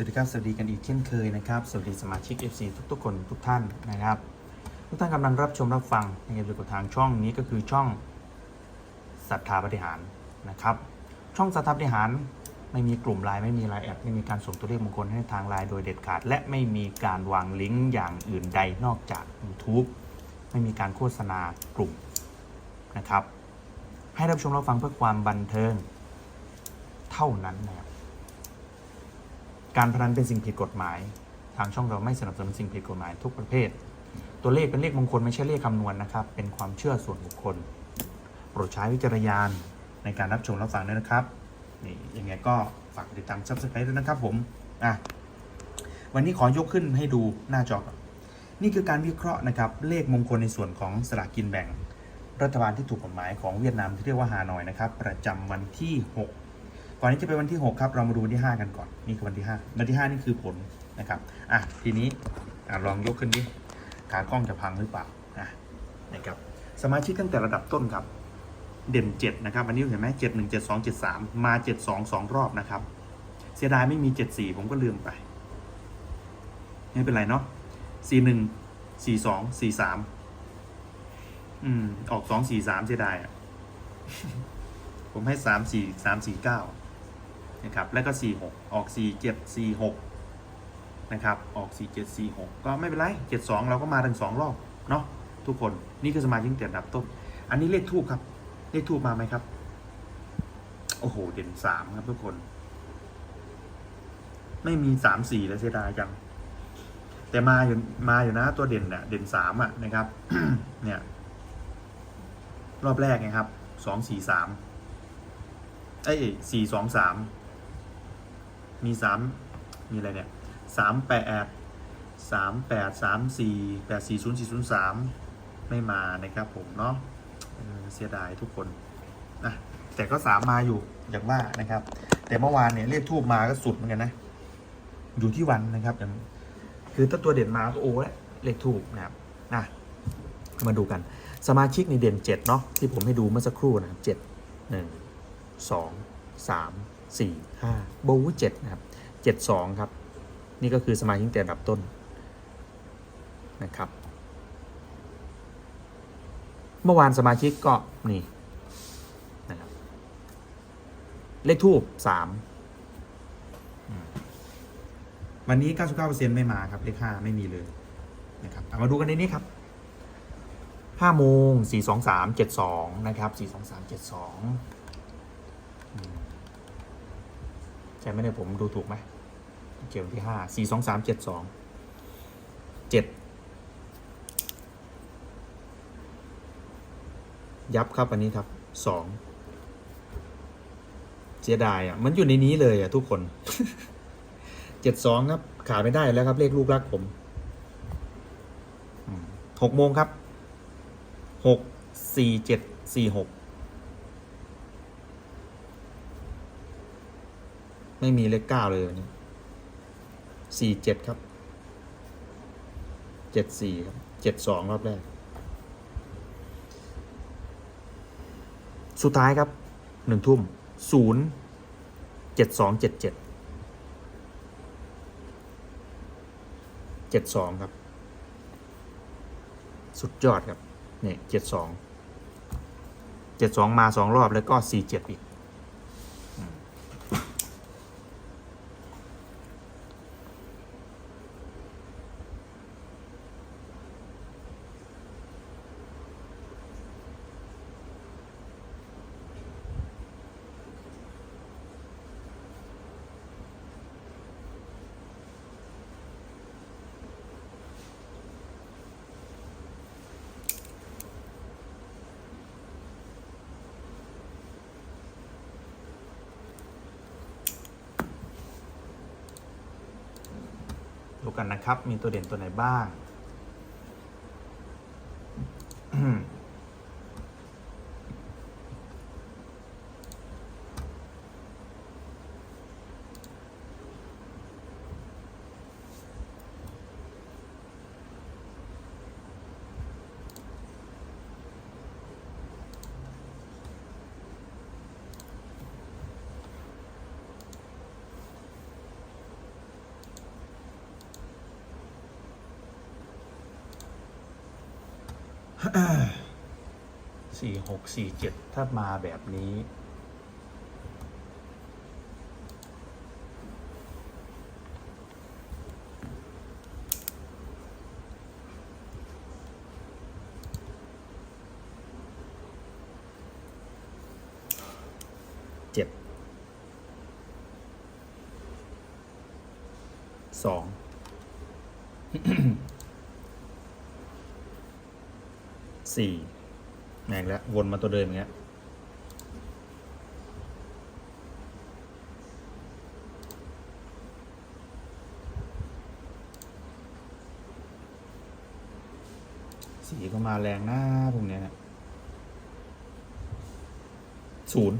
สวัสดีครับ สวัสดีกันอีกเช่นเคยนะครับ สวัสดีสมาชิก FC ทุกๆคนทุกท่านนะครับ ทุกท่านกำลังรับชมรับฟังในเรื่องทางช่องนี้ก็คือช่องศรัทธาปฏิหารนะครับ ช่องศรัทธาปฏิหารไม่มีกลุ่มไลน์ไม่มีไลน์แอดไม่มีการส่งตัวเลขมงคลให้ทางไลน์โดยเด็ดขาด และไม่มีการวางลิงก์อย่างอื่นใดนอกจาก YouTube ไม่มีการโฆษณากลุ่มนะครับ ให้รับชมรับฟังเพื่อความบันเทิง เท่านั้นนะครับ การพนันเป็นสิ่งผิดกฎหมาย ทางช่องเราไม่สนับสนุนสิ่งผิดกฎหมายทุกประเภท ตัวเลขเป็นเลขมงคลไม่ใช่เลขคำนวณนะครับ เป็นความเชื่อส่วนบุคคล โปรดใช้วิจารณญาณในการรับชมรับฟังด้วยนะครับนี่ยังไงก็ฝากติดตาม subscribe ด้วยนะครับผมอะวันนี้ขอยกขึ้นให้ดูหน้าจอก่อนนี่คือการวิเคราะห์นะครับ เลขมงคลในส่วนของสลากกินแบ่ง รัฐบาลที่ถูกกฎหมายของเวียดนามที่เรียกว่าฮานอยนะครับ ประจำวันที่ 6 ก่อนที่จะไปวันที่ 6 ครับ เรามาดูวันที่ 5 กันก่อน นี่คือวันที่ 5 วันที่ 5 นี่คือผลนะครับ อะ ทีนี้อะลองยกขึ้นดิขากล้องจะพังหรือเปล่าอะนะครับ สมาชิกตั้งแต่ระดับต้นครับ เด่น 7 นะครับ อันนี้เห็นไหม7 1 7 2 7 3มมา7 2 2รอบนะครับ เสียดายไม่มี7 4ผมก็ลืมไป ไม่เป็นไรเนาะ4 1 4 2 4 3อืม ออก2 4 3เสียดายอะ ผมให้3 4 3 4 9 นะครับแล้วก็ 4 6 ออก 4 7 4 6 นะครับ ออก 4 7 4 6 ก็ไม่เป็นไร 7 2 เราก็มาถึง2รอบเนาะทุกคนนี่คือสมาชิกแต่อันดับต้น อันนี้เลขทูบครับ เลขทูบมาไหมครับ โอ้โห เด่น 3 ครับทุกคน ไม่มี 3 4 แล้วเสียดายจัง แต่มาอยู่มาอยู่นะตัวเด่นเนี่ยเด่น 3 อะนะครับ เนี่ย รอบแรกไงครับ 2 4 3 เอ้ยสี่สองสา มีสามมีอะไรเนี่ยสามแปดสามแปดสามสี่แปดสี่ศูนย์สี่ศูนย์สามไม่มานะครับผมเนาะเเสียดายทุกคนนะแต่ก็สามมาอยู่อย่างว่านะครับ แต่เมื่อวานเนี่ยเลขทูบมาก็สุดเหมือนกันนะ อยู่ที่วันนะครับอย่างคือถ้าตัวเด่นมาก็โอ้แล้วเลขทูบนะครับนะมาดูกันสมาชิกในเด่นเจ็ดเนาะที่ผมให้ดูเมื่อสักครู่นะครับเจ็ดหนึ่ง สี่ห้าโบว์เจ็ดนะครับเจ็ดสองครับ นี่ก็คือสมาชิกแต่ระดับต้นนะครับ เมื่อวานสมาชิกก็นี่นะครับเลขทูบสามอืมวันนี้ 99%ไม่มาครับ เลขห้าไม่มีเลยนะครับเอามาดูกันในนี้ครับห้าโมงสี่สองสามเจ็ดสองนะครับสี่สองสามเจ็ดสอง ใช่ไหมเนี่ยผมดูถูกไหมเกี่ยวที่ห้าสี่สองสามเจ็ดสองเจ็ดยับครับอันนี้ครับสองเสียดายอะ มันอยู่ในนี้เลยอะทุกคนเจ็ดสองครับ ขาดไม่ได้แล้วครับ เลขลูกรักผมอืมหกโมงครับหกสี่เจ็ดสี่หก ไม่มีเลขเก้าเลยวันนี้สี่เจ็ดครับเจ็ดสี่ครับเจ็ดสองรอบแรก สุดท้ายครับหนึ่งทุ่มศูนย์เจ็ดสองเจ็ดเจ็ดเจ็ดสองครับ สุดยอดครับ เนี่ยเจ็ดสองเจ็ดสองมาสองรอบแล้วก็สี่เจ็ดอีก กันนะครับ มีตัวเด่นตัวไหนบ้าง สี่หกสี่เจ็ดถ้ามาแบบนี้ เจ็ด สอง สี่แม่งแล้ว วนมาตัวเดิมอย่างเงี้ยสีก็มาแรงหน้าพวกเนี้ยศูนย์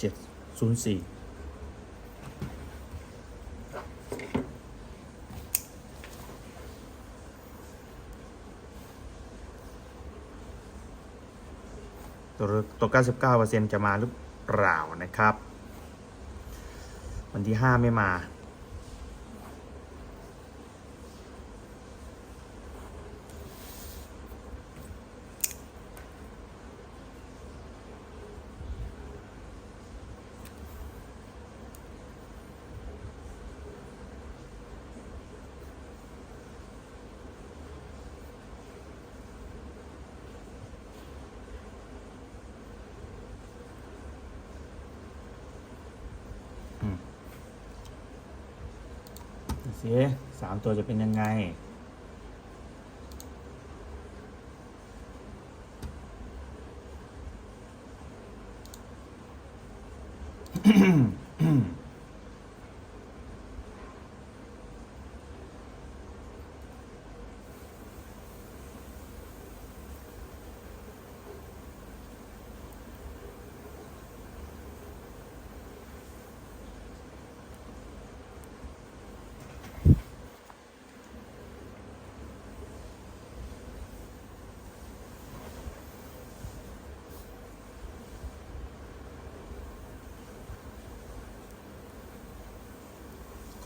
704ตัวตัว 99%จะมาหรือเปล่านะครับ วันที่ 5 ไม่มา สิสามตัวจะเป็นยังไงข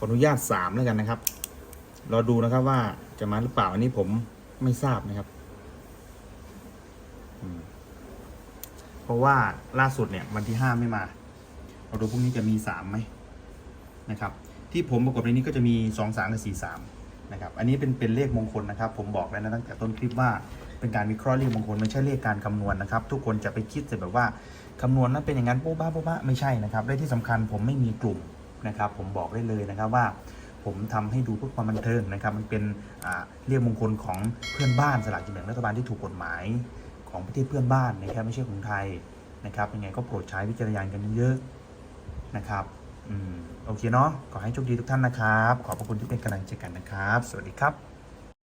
ออนุญาตสามแล้วกันนะครับรอดูนะครับว่าจะมาหรือเปล่าอันนี้ผมไม่ทราบนะครับเพราะว่าล่าสุดเนี่ยวันที่ห้าไม่มาเราดูพรุ่งนี้จะมีสามไหมนะครับ ที่ผมประกบในนี้ก็จะมีสองสามกับสี่สามนะครับ อันนี้เป็นเป็นเลขมงคลนะครับ ผมบอกแล้วนะตั้งแต่ต้นคลิปว่าเป็นการวิเคราะห์เลขมงคลไม่ใช่เลขการคำนวณนะครับ ทุกคนจะไปคิดแต่แบบว่าคำนวณนั้นเป็นอย่างนั้นโป๊ะบ้าโป๊ะบ้าไม่ใช่นะครับและที่สำคัญผมไม่มีกลุ่ม นะครับ ผมบอกได้เลยนะครับว่าผมทำให้ดูเพื่อความบันเทิงนะครับ มันเป็นเรียกมงคลของเพื่อนบ้านสลากกินแบ่งรัฐบาลที่ถูกกฎหมายของประเทศเพื่อนบ้านนะครับไม่ใช่ของไทยนะครับยังไงก็โปรดใช้วิจารณญาณกันเยอะๆนะครับอืมโอเคเนาะขอให้โชคดีทุกท่านนะครับ ขอบพระคุณที่เป็นกำลังใจกันนะครับ สวัสดีครับ